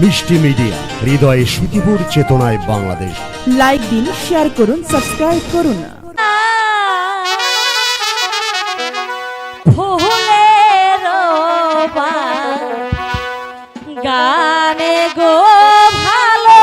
মিষ্টি মিডিয়া হৃদয়ে সুতিপুর চেতনায় বাংলাদেশ। লাইক দিন শেয়ার করুন সাবস্ক্রাইব করুন। গানে গো ভালো।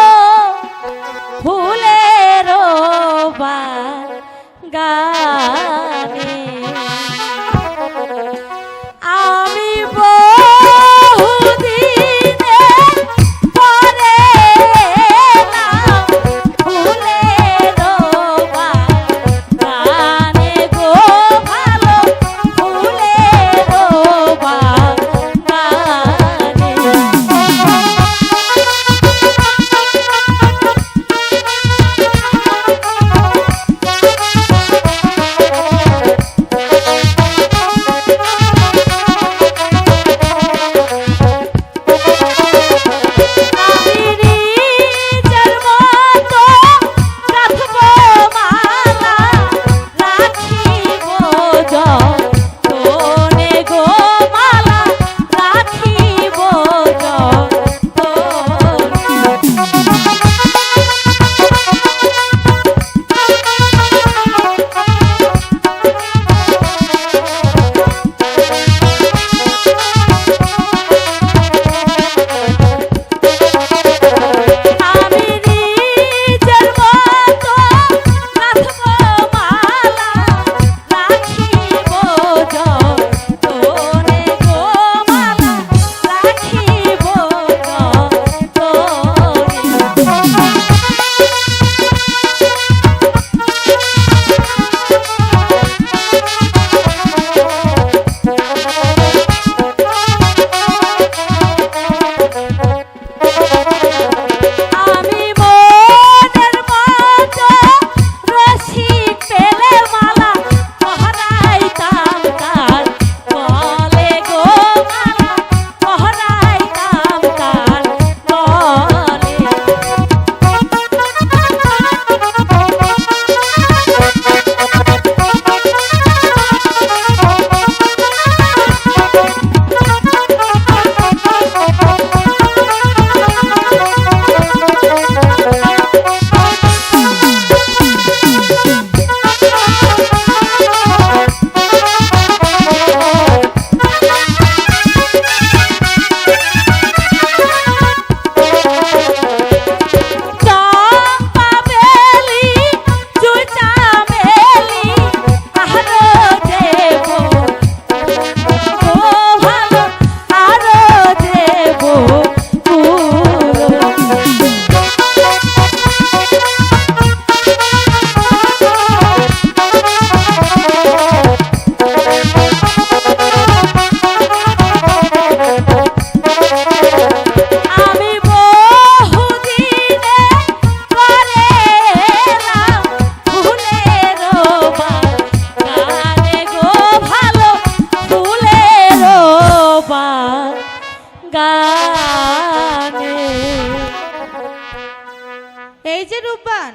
এই যে রূপবান,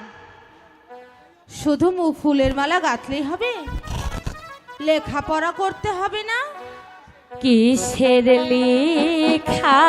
শুধু মু ফুলের মালা গাঁথলেই হবে? লেখাপড়া করতে হবে না? কিসের লেখা?